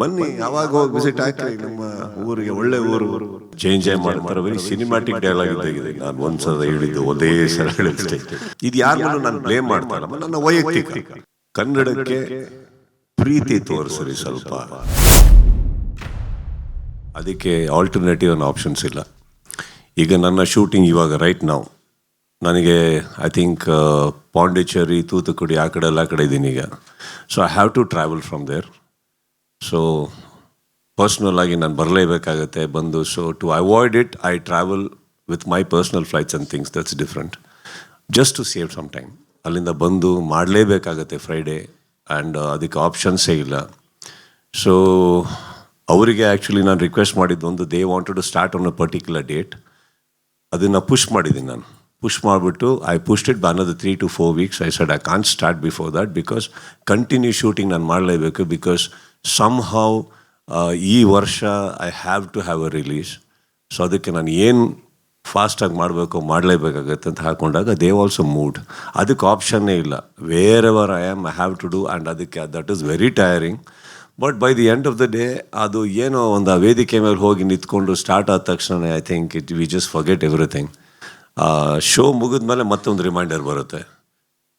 ಬನ್ನಿ ಯಾವಾಗ ಹೋಗಿ ವಿಸಿಟ್ ಹಾಕಿ ನಮ್ಮ ಊರಿಗೆ ಒಳ್ಳೆ ಊರು. ಚೇಂಜ್ ಮಾಡ್ತಾರೆ ವೆರಿ ಸಿನಿಮ್ಯಾಟಿಕ್ ಡೈಲಾಗ್ ಇದ್ದಾಗಿದೆ ನಾನು ಒಂದ್ಸಲ ಹೇಳಿದ್ದು ಒಂದೇ ಸಲ ಹೇಳಿದ್ದೆ. ಇದು ಯಾರನ್ನು ನಾನು ಬ್ಲೇಮ್ ಮಾಡ್ತಾರೆ ನನ್ನ ವೈಯಕ್ತಿಕ. ಕನ್ನಡಕ್ಕೆ ಪ್ರೀತಿ ತೋರಿಸ್ರಿ ಸ್ವಲ್ಪ. ಅದಕ್ಕೆ ಆಲ್ಟರ್ನೇಟಿವ್ ಅನ್ನೋ ಆಪ್ಷನ್ಸ್ ಇಲ್ಲ. ಈಗ ನನ್ನ ಶೂಟಿಂಗ್ ಇವಾಗ ರೈಟ್ ನಾವು ನನಗೆ ಐ ಥಿಂಕ್ ಪಾಂಡಿಚೇರಿ ತೂತುಕುಡಿ ಆ ಕಡೆ ಎಲ್ಲ ಕಡೆ ಇದ್ದೀನಿ ಈಗ. So I have to travel from there so ಪರ್ಸ್ನಲ್ಲಾಗಿ ನಾನು ಬರಲೇಬೇಕಾಗತ್ತೆ, ಬಂದು so to avoid it I travel with my personal flights and things that's different just to save some time ಅಲ್ಲಿಂದ ಬಂದು ಮಾಡಲೇಬೇಕಾಗತ್ತೆ ಫ್ರೈಡೇ ಆ್ಯಂಡ್ ಅದಕ್ಕೆ ಆಪ್ಷನ್ಸೇ ಇಲ್ಲ. ಸೊ ಅವರಿಗೆ ಆ್ಯಕ್ಚುಲಿ ನಾನು request ಮಾಡಿದ್ದು ಒಂದು they wanted to start on a particular date ಅದನ್ನು push ಮಾಡಿದ್ದೀನಿ ನಾನು. ಪುಷ್ ಮಾಡಿಬಿಟ್ಟು ಐ ಪುಷ್ ಇಟ್ ಬೈ ಅನ್ನೋದು three to four weeks I said I can start before that because continue shooting ನಾನು ಮಾಡಲೇಬೇಕು ಬಿಕಾಸ್ ಸಮ್ಹೌ uh, ಈ ವರ್ಷ I have to have a release so ಅದಕ್ಕೆ ನಾನು ಏನು ಫಾಸ್ಟಾಗಿ ಮಾಡಬೇಕು ಮಾಡಲೇಬೇಕಾಗತ್ತೆ ಅಂತ ಹಾಕೊಂಡಾಗ ದೇ ಆಲ್ಸೋ ಮೂಡ್ ಅದಕ್ಕೆ ಆಪ್ಷನ್ನೇ ಇಲ್ಲ. Wherever I am I have to do and ಅದಕ್ಕೆ that is very tiring but by the end of the day ಅದು ಏನೋ ಒಂದು ಆ ವೇದಿಕೆ ಮೇಲೆ ಹೋಗಿ ನಿಂತ್ಕೊಂಡು ಸ್ಟಾರ್ಟ್ ಆದ ತಕ್ಷಣ I think it we just forget everything show ಮುಗಿದ ಮೇಲೆ ಮತ್ತೊಂದು ರಿಮೈಂಡರ್ ಬರುತ್ತೆ.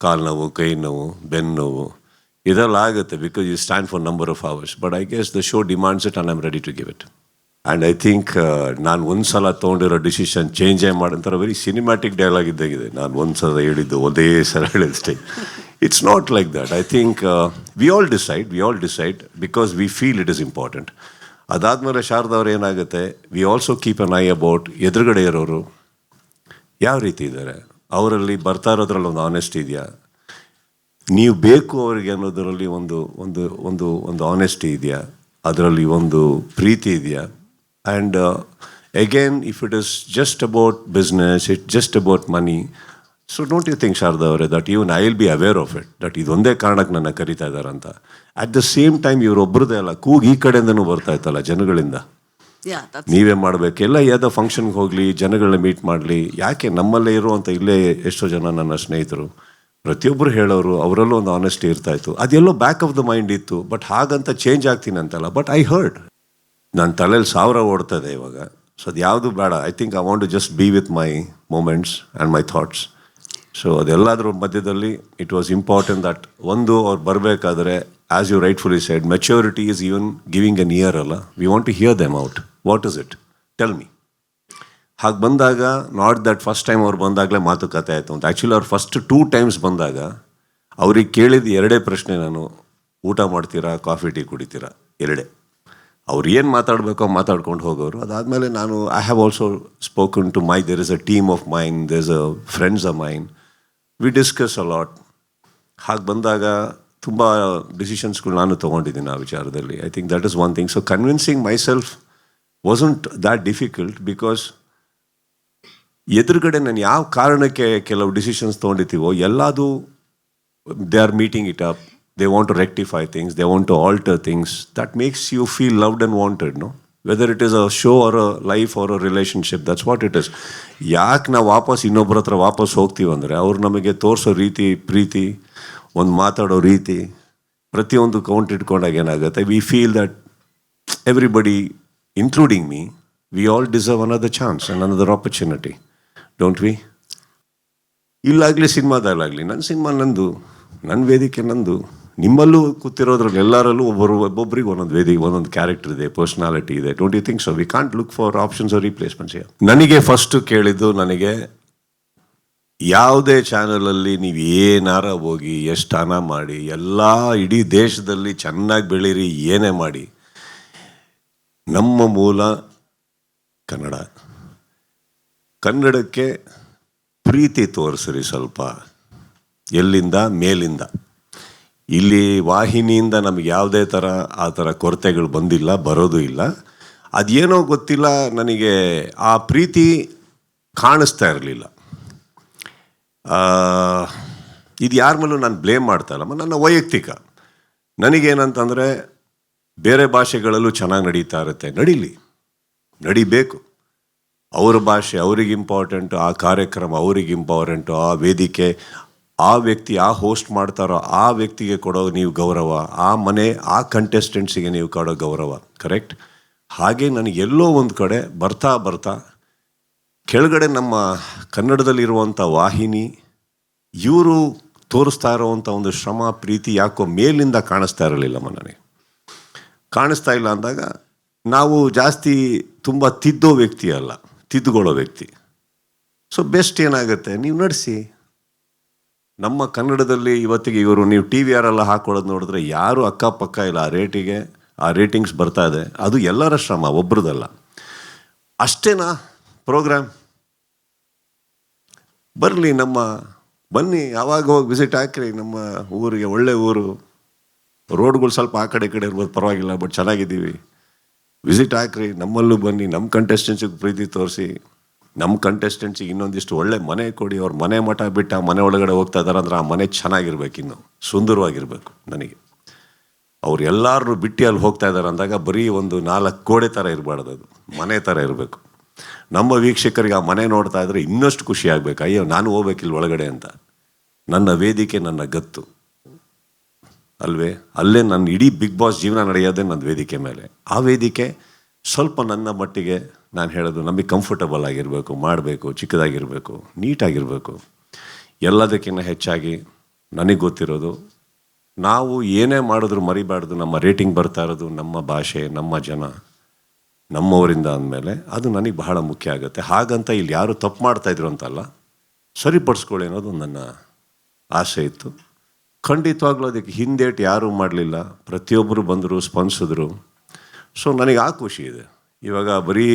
ಕಾಲು ನೋವು ಕೈ ನೋವು ಬೆನ್ನು ನೋವು ಇದೆಲ್ಲ ಆಗುತ್ತೆ because you stand for number of hours but I guess the show demands it and I'm ready to give it and I think ನಾನು ಒಂದು ಸಲ ತೊಗೊಂಡಿರೋ ಡಿಸಿಷನ್ ಚೇಂಜೇ ಮಾಡಂತಾರೆ ವೆರಿ ಸಿನಿಮ್ಯಾಟಿಕ್ ಡೈಲಾಗ್ ಇದ್ದಾಗಿದೆ. ನಾನು ಒಂದು ಸಲ ಹೇಳಿದ್ದು ಒಂದೇ ಸಲ ಹೇಳಿದಷ್ಟೇ. It's not like that I think we all decide we all decide because we feel it is important ಅದಾದಮೇಲೆ ಶಾರದವ್ರು ಏನಾಗುತ್ತೆ we also keep an I about ಎದುರುಗಡೆ ಇರೋರು. ಯಾವ ರೀತಿ ಇದ್ದಾರೆ? ಅವರಲ್ಲಿ ಬರ್ತಾ ಇರೋದ್ರಲ್ಲಿ ಒಂದು ಆನೆಸ್ಟ್ ಇದೆಯಾ? ನೀವು ಬೇಕು ಅವರಿಗೆ ಅನ್ನೋದರಲ್ಲಿ ಒಂದು ಒಂದು ಒಂದು ಒಂದು ಆನೆಸ್ಟಿ ಇದೆಯಾ? ಅದರಲ್ಲಿ ಒಂದು ಪ್ರೀತಿ ಇದೆಯಾ? And again if it is just about business it just about money so don't you think Sharada ಅವರೇ that even I will be aware of it that ಇದೊಂದೇ ಕಾರಣಕ್ಕೆ ನನ್ನ ಕರಿತಾ ಇದ್ದಾರೆ ಅಂತ. ಅಟ್ ದ ಸೇಮ್ ಟೈಮ್ ಇವರೊಬ್ಬರದೇ ಅಲ್ಲ ಕೂಗ್ ಈ ಕಡೆಯಿಂದನೂ ಬರ್ತಾ ಇತ್ತಲ್ಲ ಜನಗಳಿಂದ. ನೀವೇ ಮಾಡಬೇಕು ಎಲ್ಲ ಯಾವುದೋ ಫಂಕ್ಷನ್ಗೆ ಹೋಗಲಿ ಜನಗಳನ್ನ ಮೀಟ್ ಮಾಡಲಿ ಯಾಕೆ ನಮ್ಮಲ್ಲೇ ಇರುವಂಥ ಇಲ್ಲೇ ಎಷ್ಟೋ ಜನ ನನ್ನ ಸ್ನೇಹಿತರು. ಪ್ರತಿಯೊಬ್ಬರು ಹೇಳೋರು, ಅವರಲ್ಲೂ ಒಂದು ಆನೆಸ್ಟಿ ಇರ್ತಾಯಿತ್ತು ಅದೆಲ್ಲೋ ಬ್ಯಾಕ್ ಆಫ್ ದ ಮೈಂಡ್ ಇತ್ತು ಬಟ್ ಹಾಗಂತ ಚೇಂಜ್ ಆಗ್ತೀನಿ ಅಂತಲ್ಲ ಬಟ್ ಐ ಹರ್ಡ್ ನನ್ನ ತಲೆಯಲ್ಲಿ ಸಾವಿರ ಓಡ್ತದೆ ಇವಾಗ. ಸೊ ಅದು ಯಾವುದು ಬೇಡ. I think I want to just be with my moments and my thoughts so ಅದೆಲ್ಲದರ ಮಧ್ಯದಲ್ಲಿ ಇಟ್ ವಾಸ್ ಇಂಪಾರ್ಟೆಂಟ್ ದಟ್ ಒಂದು ಅವ್ರು ಬರಬೇಕಾದ್ರೆ as you rightfully said maturity is even giving an ear ಅಲ್ಲ. We want to hear them out what is it tell me ಹಾಗೆ ಬಂದಾಗ not that first time ಅವ್ರು ಬಂದಾಗಲೇ ಮಾತುಕತೆ ಆಯಿತು ಅಂತ. ಆ್ಯಕ್ಚುಲಿ ಅವ್ರು ಫಸ್ಟ್ ಟೂ ಟೈಮ್ಸ್ ಬಂದಾಗ, ಅವ್ರಿಗೆ ಕೇಳಿದ ಎರಡೇ ಪ್ರಶ್ನೆ ನಾನು, ಊಟ ಮಾಡ್ತೀರಾ ಕಾಫಿ ಟೀ ಕುಡಿತೀರಾ? ಎರಡೇ. ಅವ್ರು ಏನು ಮಾತಾಡಬೇಕೋ ಮಾತಾಡ್ಕೊಂಡು ಹೋಗೋರು. ಅದಾದಮೇಲೆ ನಾನು I have also spoken to my there is a team of mine there is a friends a mine we discuss a lot ಹಾಗೆ ಬಂದಾಗ ತುಂಬ ಡಿಸಿಷನ್ಸ್ಗಳು ನಾನು ತೊಗೊಂಡಿದ್ದೀನಿ ಆ ವಿಚಾರದಲ್ಲಿ. I think that is one thing so convincing myself wasn't that difficult because ಎದುರುಗಡೆ ನಾನು ಯಾವ ಕಾರಣಕ್ಕೆ ಕೆಲವು ಡಿಸಿಷನ್ಸ್ ತೊಗೊಂಡಿರ್ತೀವೋ, ಎಲ್ಲದು they are meeting it up they want to rectify things they want to alter things that makes you feel loved and wanted no whether it is a show or a life or a relationship that's what it is ಯಾಕೆ ನಾವು ವಾಪಸ್ ಇನ್ನೊಬ್ಬರ ಹತ್ರ ವಾಪಸ್ ಹೋಗ್ತೀವಂದರೆ ಅವ್ರು ನಮಗೆ ತೋರಿಸೋ ರೀತಿ, ಪ್ರೀತಿ, ಒಂದು ಮಾತಾಡೋ ರೀತಿ, ಪ್ರತಿಯೊಂದು ಕೌಂಟ್ ಇಟ್ಕೊಂಡಾಗ ಏನಾಗುತ್ತೆ? We feel that everybody including me we all deserve another chance and another opportunity don't we ಇಲ್ಲಾಗಲಿ ಸಿನಿಮಾದಲ್ಲಾಗಲಿ ನನ್ನ ಸಿನಿಮಾ ನಂದು ನನ್ನ ವೇದಿಕೆ ನಂದು. ನಿಮ್ಮಲ್ಲೂ ಕೂತಿರೋದ್ರಲ್ಲಿ ಎಲ್ಲರಲ್ಲೂ ಒಬ್ಬರು ಒಬ್ಬೊಬ್ಬರಿಗೆ ಒಂದೊಂದು ವೇದಿಕೆ, ಒಂದೊಂದು ಕ್ಯಾರೆಕ್ಟರ್ ಇದೆ ಪರ್ಸ್ನಾಲಿಟಿ ಇದೆ. Don't you think so we can't look for options or replacements ನನಗೆ ಫಸ್ಟು ಕೇಳಿದ್ದು ನನಗೆ ಯಾವುದೇ ಚಾನಲಲ್ಲಿ ನೀವು ಏನಾರ ಹೋಗಿ, ಎಷ್ಟು ಹಣ ಮಾಡಿ, ಎಲ್ಲ ಇಡೀ ದೇಶದಲ್ಲಿ ಚೆನ್ನಾಗಿ ಬೆಳೀರಿ, ಏನೇ ಮಾಡಿ, ನಮ್ಮ ಮೂಲ ಕನ್ನಡ. ಕನ್ನಡಕ್ಕೆ ಪ್ರೀತಿ ತೋರಿಸ್ರಿ ಸ್ವಲ್ಪ. ಎಲ್ಲಿಂದ? ಮೇಲಿಂದ. ಇಲ್ಲಿ ವಾಹಿನಿಯಿಂದ ನಮಗೆ ಯಾವುದೇ ಥರ ಆ ಥರ ಕೊರತೆಗಳು ಬಂದಿಲ್ಲ, ಬರೋದು ಇಲ್ಲ. ಅದೇನೋ ಗೊತ್ತಿಲ್ಲ, ನನಗೆ ಆ ಪ್ರೀತಿ ಕಾಣಿಸ್ತಾ ಇರಲಿಲ್ಲ. ಇದು ಯಾರ ಮೇಲೂ ನಾನು ಬ್ಲೇಮ್ ಮಾಡ್ತಾ ನನ್ನ ವೈಯಕ್ತಿಕ. ನನಗೇನಂತಂದರೆ ಬೇರೆ ಭಾಷೆಗಳಲ್ಲೂ ಚೆನ್ನಾಗಿ ನಡೀತಾ ಇರುತ್ತೆ, ನಡೀಲಿ. ನಡಿಬೇಕು. ಅವ್ರ ಭಾಷೆ ಅವ್ರಿಗೆ ಇಂಪಾರ್ಟೆಂಟು ಆ ಕಾರ್ಯಕ್ರಮ ಅವ್ರಿಗೆ ಇಂಪಾರ್ಟೆಂಟು ಆ ವೇದಿಕೆ, ಆ ವ್ಯಕ್ತಿ ಆ ಹೋಸ್ಟ್ ಮಾಡ್ತಾರೋ ಆ ವ್ಯಕ್ತಿಗೆ ಕೊಡೋ ನೀವು ಗೌರವ, ಆ ಮನೆ, ಆ ಕಂಟೆಸ್ಟೆಂಟ್ಸಿಗೆ ನೀವು ಕೊಡೋ ಗೌರವ ಕರೆಕ್ಟ್ ಹಾಗೆ ನನಗೆ ಎಲ್ಲೋ ಒಂದು ಕಡೆ ಬರ್ತಾ ಬರ್ತಾ ಕೆಳಗಡೆ ನಮ್ಮ ಕನ್ನಡದಲ್ಲಿರುವಂಥ ವಾಹಿನಿ, ಇವರು ತೋರಿಸ್ತಾ ಇರೋವಂಥ ಒಂದು ಶ್ರಮ, ಪ್ರೀತಿ ಯಾಕೋ ಮೇಲಿಂದ ಕಾಣಿಸ್ತಾ ಇರಲಿಲ್ಲಮ್ಮ ನನಗೆ. ಕಾಣಿಸ್ತಾ ಇಲ್ಲ ಅಂದಾಗ ನಾವು ಜಾಸ್ತಿ ತುಂಬ ತಿದ್ದೋ ವ್ಯಕ್ತಿ ಅಲ್ಲ ತಿದ್ದುಕೊಳ್ಳೋ ವ್ಯಕ್ತಿ. ಸೊ ಬೆಸ್ಟ್ ಏನಾಗುತ್ತೆ? ನೀವು ನಡೆಸಿ. ನಮ್ಮ ಕನ್ನಡದಲ್ಲಿ ಇವತ್ತಿಗೆ ಇವರು, ನೀವು ಟಿ ವಿ ಆರೆಲ್ಲ ಹಾಕೊಳ್ಳೋದು ನೋಡಿದ್ರೆ ಯಾರು ಅಕ್ಕಪಕ್ಕ ಇಲ್ಲ, ಆ ರೇಟಿಗೆ, ಆ ರೇಟಿಂಗ್ಸ್ ಬರ್ತಾ ಇದೆ. ಅದು ಎಲ್ಲರ ಶ್ರಮ, ಒಬ್ರದಲ್ಲ. ಅಷ್ಟೇನಾ ಪ್ರೋಗ್ರಾಮ್? ಬರಲಿ ನಮ್ಮ, ಬನ್ನಿ, ಯಾವಾಗ ಹೋಗಿ ವಿಸಿಟ್ ಹಾಕ್ರಿ ನಮ್ಮ ಊರಿಗೆ, ಒಳ್ಳೆ ಊರು. ರೋಡ್ಗಳು ಸ್ವಲ್ಪ ಆ ಕಡೆ ಕಡೆ ಇರ್ಬೋದು, ಪರವಾಗಿಲ್ಲ, ಬಟ್ ಚೆನ್ನಾಗಿದ್ದೀವಿ. ವಿಸಿಟ್ ಹಾಕ್ರಿ ನಮ್ಮಲ್ಲೂ ಬನ್ನಿ ನಮ್ಮ ಕಂಟೆಸ್ಟೆನ್ಸಿಗೆ ಪ್ರೀತಿ ತೋರಿಸಿ. ನಮ್ಮ ಕಂಟೆಸ್ಟೆಂಟ್ಸಿಗೆ ಇನ್ನೊಂದಿಷ್ಟು ಒಳ್ಳೆ ಮನೆ ಕೊಡಿ, ಅವ್ರ ಮನೆ ಮಠ ಬಿಟ್ಟು ಆ ಮನೆ ಒಳಗಡೆ ಹೋಗ್ತಾ ಇದಾರೆ ಅಂದ್ರೆ ಆ ಮನೆ ಚೆನ್ನಾಗಿರ್ಬೇಕು ಇನ್ನು, ಸುಂದರವಾಗಿರ್ಬೇಕು ನನಗೆ. ಅವ್ರು ಎಲ್ಲರೂ ಬಿಟ್ಟಿ ಅಲ್ಲಿ ಹೋಗ್ತಾ ಇದ್ದಾರೆ ಅಂದಾಗ ಬರೀ ಒಂದು ನಾಲ್ಕು ಕೋಡೆ ಥರ ಇರಬಾರ್ದು ಅದು, ಮನೆ ಥರ ಇರಬೇಕು. ನಮ್ಮ ವೀಕ್ಷಕರಿಗೆ ಆ ಮನೆ ನೋಡ್ತಾ ಇದ್ರೆ ಇನ್ನಷ್ಟು ಖುಷಿ ಆಗ್ಬೇಕು, ಅಯ್ಯೋ ನಾನು ಹೋಗ್ಬೇಕಿಲ್ಲ ಒಳಗಡೆ ಅಂತ. ನನ್ನ ವೇದಿಕೆ, ನನ್ನ ಗತ್ತು. ಅಲ್ವೇ? ಅಲ್ಲೇ ನನ್ನ ಇಡೀ ಬಿಗ್ ಬಾಸ್ ಜೀವನ ನಡೆಯೋದೇ ನನ್ನ ವೇದಿಕೆ ಮೇಲೆ. ಆ ವೇದಿಕೆ ಸ್ವಲ್ಪ ನನ್ನ ಮಟ್ಟಿಗೆ ನಾನು ಹೇಳೋದು ನಮಗೆ ಕಂಫರ್ಟಬಲ್ ಆಗಿರಬೇಕು, ಮಾಡಬೇಕು, ಚಿಕ್ಕದಾಗಿರಬೇಕು, ನೀಟಾಗಿರಬೇಕು. ಎಲ್ಲದಕ್ಕಿಂತ ಹೆಚ್ಚಾಗಿ ನನಗೆ ಗೊತ್ತಿರೋದು ನಾವು ಏನೇ ಮಾಡಿದ್ರು ಮರಿಬಾರ್ದು, ನಮ್ಮ ರೇಟಿಂಗ್ ಬರ್ತಾ ಇರೋದು ನಮ್ಮ ಭಾಷೆ, ನಮ್ಮ ಜನ, ನಮ್ಮವರಿಂದ ಅಂದಮೇಲೆ ಅದು ನನಗೆ ಬಹಳ ಮುಖ್ಯ ಆಗುತ್ತೆ. ಹಾಗಂತ ಇಲ್ಲಿ ಯಾರು ತಪ್ಪು ಮಾಡ್ತಾಯಿದ್ರು ಅಂತಲ್ಲ, ಸರಿಪಡಿಸ್ಕೊಳ್ಳಿ ಅನ್ನೋದು ನನ್ನ ಆಸೆ ಇತ್ತು. ಖಂಡಿತವಾಗ್ಲೂ ಅದಕ್ಕೆ ಹಿಂದೇಟು ಯಾರೂ ಮಾಡಲಿಲ್ಲ. ಪ್ರತಿಯೊಬ್ಬರು ಬಂದರು, ಸ್ಪಂದಿಸಿದ್ರು. ಸೊ ನನಗೆ ಆ ಖುಷಿ ಇದೆ. ಇವಾಗ ಬರೀ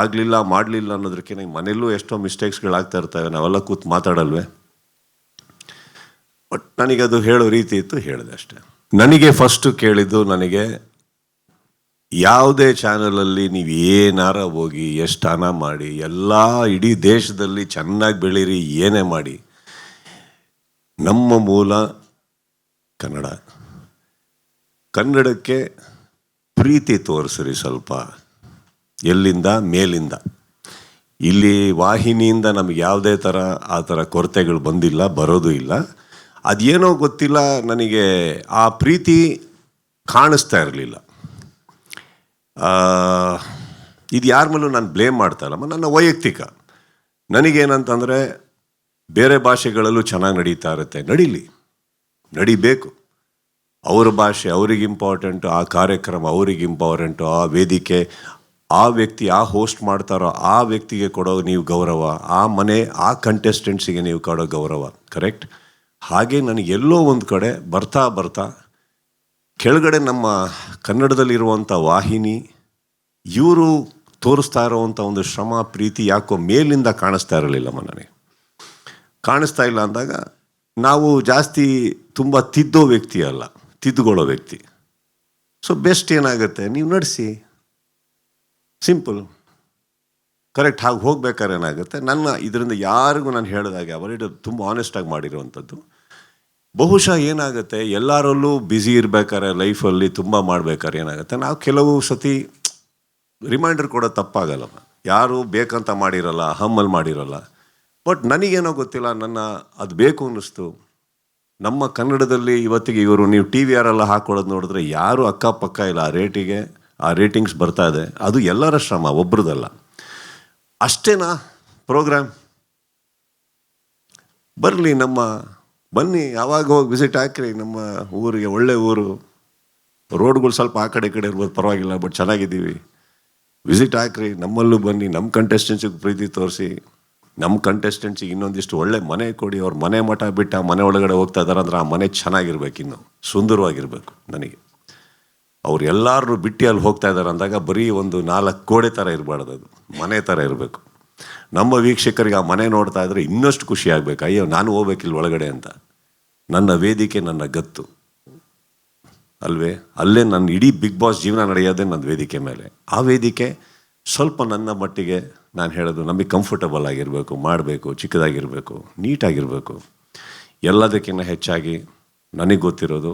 ಆಗಲಿಲ್ಲ, ಮಾಡಲಿಲ್ಲ ಅನ್ನೋದಕ್ಕೆ ಮನೆಯಲ್ಲೂ ಎಷ್ಟೋ ಮಿಸ್ಟೇಕ್ಸ್ಗಳಾಗ್ತಾ ಇರ್ತವೆ. ನಾವೆಲ್ಲ ಕೂತು ಮಾತಾಡಲ್ವೇ? ಬಟ್ ನನಗೆ ಅದು ಹೇಳೋ ರೀತಿ ಇತ್ತು, ಹೇಳಿದೆ ಅಷ್ಟೇ. ನನಗೆ ಫಸ್ಟು ಕೇಳಿದ್ದು ನನಗೆ, ಯಾವುದೇ ಚಾನಲಲ್ಲಿ ನೀವು ಏನಾರ ಹೋಗಿ, ಎಷ್ಟು ಹಣ ಮಾಡಿ, ಎಲ್ಲ ಇಡೀ ದೇಶದಲ್ಲಿ ಚೆನ್ನಾಗಿ ಬೆಳೀರಿ, ಏನೇ ಮಾಡಿ ನಮ್ಮ ಮೂಲ ಕನ್ನಡ. ಕನ್ನಡಕ್ಕೆ ಪ್ರೀತಿ ತೋರಿಸ್ರಿ ಸ್ವಲ್ಪ. ಎಲ್ಲಿಂದ? ಮೇಲಿಂದ. ಇಲ್ಲಿ ವಾಹಿನಿಯಿಂದ ನಮಗೆ ಯಾವುದೇ ಥರ ಆ ಥರ ಕೊರತೆಗಳು ಬಂದಿಲ್ಲ, ಬರೋದು ಇಲ್ಲ. ಅದೇನೋ ಗೊತ್ತಿಲ್ಲ ನನಗೆ, ಆ ಪ್ರೀತಿ ಕಾಣಿಸ್ತಾ ಇರಲಿಲ್ಲ. ಇದು ಯಾರ ಮೇಲೂ ನಾನು ಬ್ಲೇಮ್ ಮಾಡ್ತಾ ಇಲ್ಲಮ್ಮ. ನನ್ನ ವೈಯಕ್ತಿಕ. ನನಗೇನಂತಂದರೆ ಬೇರೆ ಭಾಷೆಗಳಲ್ಲೂ ಚೆನ್ನಾಗಿ ನಡೀತಾ ಇರುತ್ತೆ. ನಡೀಲಿ. ನಡಿಬೇಕು. ಅವರ ಭಾಷೆ ಅವ್ರಿಗೆ ಇಂಪಾರ್ಟೆಂಟು ಆ ಕಾರ್ಯಕ್ರಮ ಅವ್ರಿಗೆ ಇಂಪಾರ್ಟೆಂಟು ಆ ವೇದಿಕೆ, ಆ ವ್ಯಕ್ತಿ ಆ ಹೋಸ್ಟ್ ಮಾಡ್ತಾರೋ ಆ ವ್ಯಕ್ತಿಗೆ ಕೊಡೋ ನೀವು ಗೌರವ, ಆ ಮನೆ, ಆ ಕಂಟೆಸ್ಟೆಂಟ್ಸಿಗೆ ನೀವು ಕೊಡೋ ಗೌರವ. ಕರೆಕ್ಟ್ ಹಾಗೆ ನನಗೆ ಎಲ್ಲೋ ಒಂದು ಕಡೆ ಬರ್ತಾ ಬರ್ತಾ ಕೆಳಗಡೆ ನಮ್ಮ ಕನ್ನಡದಲ್ಲಿರುವಂಥ ವಾಹಿನಿ, ಇವರು ತೋರಿಸ್ತಾ ಇರೋವಂಥ ಒಂದು ಶ್ರಮ, ಪ್ರೀತಿ ಯಾಕೋ ಮೇಲಿಂದ ಕಾಣಿಸ್ತಾ ಇರಲಿಲ್ಲಮ್ಮ ನನಗೆ. ಕಾಣಿಸ್ತಾ ಇಲ್ಲ ಅಂದಾಗ ನಾವು ಜಾಸ್ತಿ ತುಂಬ ತಿದ್ದೋ ವ್ಯಕ್ತಿ ಅಲ್ಲ, ತಿದ್ದುಕೊಳ್ಳೋ ವ್ಯಕ್ತಿ. ಸೊ ಬೆಸ್ಟ್ ಏನಾಗುತ್ತೆ? ನೀವು ನಡೆಸಿ. ಸಿಂಪಲ್ ಕರೆಕ್ಟ್ ಆಗಿ ಹೋಗ್ಬೇಕಾದ್ರೆ ಏನಾಗುತ್ತೆ? ನನ್ನ ಇದರಿಂದ ಯಾರಿಗೂ ನಾನು ಹೇಳಿದಾಗೆ ಅವರಿಡ ತುಂಬ ಆನೆಸ್ಟಾಗಿ ಮಾಡಿರುವಂಥದ್ದು. ಬಹುಶಃ ಏನಾಗುತ್ತೆ? ಎಲ್ಲರಲ್ಲೂ ಬ್ಯುಸಿ ಇರಬೇಕಾದ್ರೆ ಲೈಫಲ್ಲಿ ತುಂಬ ಮಾಡ್ಬೇಕಾದ್ರೆ ಏನಾಗುತ್ತೆ? ನಾವು ಕೆಲವು ಸತಿ ರಿಮೈಂಡರ್ ಕೊಡೋ ತಪ್ಪಾಗಲ್ಲಮ್ಮ ಯಾರು ಬೇಕಂತ ಮಾಡಿರಲ್ಲ ಹಮ್ಮಲ್ಲಿ ಮಾಡಿರಲ್ಲ. ಬಟ್ ನನಗೇನೋ ಗೊತ್ತಿಲ್ಲ, ನನ್ನ ಅದು ಬೇಕು ಅನ್ನಿಸ್ತು. ನಮ್ಮ ಕನ್ನಡದಲ್ಲಿ ಇವತ್ತಿಗೆ ಇವರು, ನೀವು ಟಿ ವಿ ಆರೆಲ್ಲ ಹಾಕೊಳ್ಳೋದು ನೋಡಿದ್ರೆ ಯಾರು ಅಕ್ಕಪಕ್ಕ ಇಲ್ಲ, ಆ ರೇಟಿಗೆ, ಆ ರೇಟಿಂಗ್ಸ್ ಬರ್ತಾ ಇದೆ. ಅದು ಎಲ್ಲರ ಶ್ರಮ, ಒಬ್ರದಲ್ಲ. ಅಷ್ಟೇನಾ ಪ್ರೋಗ್ರಾಮ್ ಬರಲಿ ನಮ್ಮ, ಬನ್ನಿ, ಯಾವಾಗ ಹೋಗಿ ವಿಸಿಟ್ ಹಾಕ್ರಿ ನಮ್ಮ ಊರಿಗೆ, ಒಳ್ಳೆ ಊರು. ರೋಡ್ಗಳು ಸ್ವಲ್ಪ ಆ ಕಡೆ ಕಡೆ ಇರ್ಬೋದು, ಪರವಾಗಿಲ್ಲ, ಬಟ್ ಚೆನ್ನಾಗಿದ್ದೀವಿ. ವಿಸಿಟ್ ಹಾಕ್ರಿ, ನಮ್ಮಲ್ಲೂ ಬನ್ನಿ, ನಮ್ಮ ಕಂಟೆಸ್ಟೆನ್ಸಿಗೆ ಪ್ರೀತಿ ತೋರಿಸಿ. ನಮ್ಮ ಕಂಟೆಸ್ಟೆಂಟ್ಸಿಗೆ ಇನ್ನೊಂದಿಷ್ಟು ಒಳ್ಳೆ ಮನೆ ಕೊಡಿ, ಅವ್ರ ಮನೆ ಮಠ ಬಿಟ್ಟು ಆ ಮನೆ ಒಳಗಡೆ ಹೋಗ್ತಾ ಇದ್ದಾರೆ ಅಂದ್ರೆ ಆ ಮನೆ ಚೆನ್ನಾಗಿರ್ಬೇಕು ಇನ್ನು, ಸುಂದರವಾಗಿರ್ಬೇಕು ನನಗೆ. ಅವ್ರು ಎಲ್ಲರೂ ಬಿಟ್ಟಿ ಅಲ್ಲಿ ಹೋಗ್ತಾ ಇದ್ದಾರೆ ಅಂದಾಗ ಬರೀ ಒಂದು ನಾಲ್ಕು ಕೋಡೆ ಥರ ಇರಬಾರ್ದು ಅದು, ಮನೆ ಥರ ಇರಬೇಕು. ನಮ್ಮ ವೀಕ್ಷಕರಿಗೆ ಆ ಮನೆ ನೋಡ್ತಾ ಇದ್ರೆ ಇನ್ನಷ್ಟು ಖುಷಿ ಆಗಬೇಕು, ಅಯ್ಯೋ ನಾನು ಹೋಗ್ಬೇಕಿಲ್ಲ ಒಳಗಡೆ ಅಂತ. ನನ್ನ ವೇದಿಕೆ ನನ್ನ ಗತ್ತು. ಅಲ್ವೇ? ಅಲ್ಲೇ ನನ್ನ ಇಡೀ ಬಿಗ್ ಬಾಸ್ ಜೀವನ ನಡೆಯೋದೇ ನನ್ನ ವೇದಿಕೆ ಮೇಲೆ. ಆ ವೇದಿಕೆ ಸ್ವಲ್ಪ ನನ್ನ ಮಟ್ಟಿಗೆ ನಾನು ಹೇಳೋದು ನಮಗೆ ಕಂಫರ್ಟಬಲ್ ಆಗಿರಬೇಕು, ಮಾಡಬೇಕು, ಚಿಕ್ಕದಾಗಿರಬೇಕು, ನೀಟಾಗಿರಬೇಕು. ಎಲ್ಲದಕ್ಕಿಂತ ಹೆಚ್ಚಾಗಿ ನನಗೆ ಗೊತ್ತಿರೋದು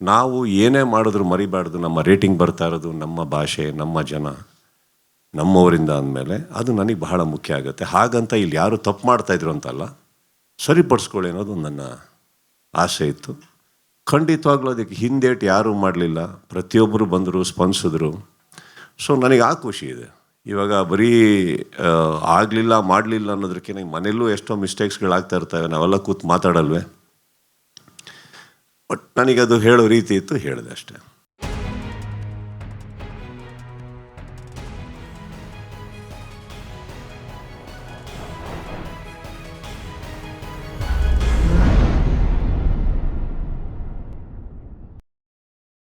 ನಾವು ಏನೇ ಮಾಡಿದ್ರು ಮರಿಬಾರ್ದು, ನಮ್ಮ ರೇಟಿಂಗ್ ಬರ್ತಾ ಇರೋದು, ನಮ್ಮ ಭಾಷೆ, ನಮ್ಮ ಜನ, ನಮ್ಮವರಿಂದ ಅಂದಮೇಲೆ ಅದು ನನಗೆ ಬಹಳ ಮುಖ್ಯ ಆಗುತ್ತೆ. ಹಾಗಂತ ಇಲ್ಲಿ ಯಾರು ತಪ್ಪು ಮಾಡ್ತಾಯಿದ್ರು ಅಂತಲ್ಲ, ಸರಿಪಡಿಸ್ಕೊಳ್ಳಿ ಅನ್ನೋದು ನನ್ನ ಆಸೆ ಇತ್ತು. ಖಂಡಿತವಾಗ್ಲೂ ಅದಕ್ಕೆ ಹಿಂದೇಟು ಯಾರೂ ಮಾಡಲಿಲ್ಲ. ಪ್ರತಿಯೊಬ್ಬರು ಬಂದರು, ಸ್ಪಂದಿಸಿದ್ರು. ಸೊ ನನಗೆ ಆ ಖುಷಿ ಇದೆ. ಇವಾಗ ಬರೀ ಆಗಲಿಲ್ಲ, ಮಾಡಲಿಲ್ಲ ಅನ್ನೋದಕ್ಕೆ ನನಗೆ ಮನೆಯಲ್ಲೂ ಎಷ್ಟೋ ಮಿಸ್ಟೇಕ್ಸ್ಗಳಾಗ್ತಾ ಇರ್ತವೆ. ನಾವೆಲ್ಲ ಕೂತು ಮಾತಾಡಲ್ವೇ? ಬಟ್ ನನಗೆ ಅದು ಹೇಳೋ ರೀತಿ ಇತ್ತು, ಹೇಳಿದೆ ಅಷ್ಟೇ.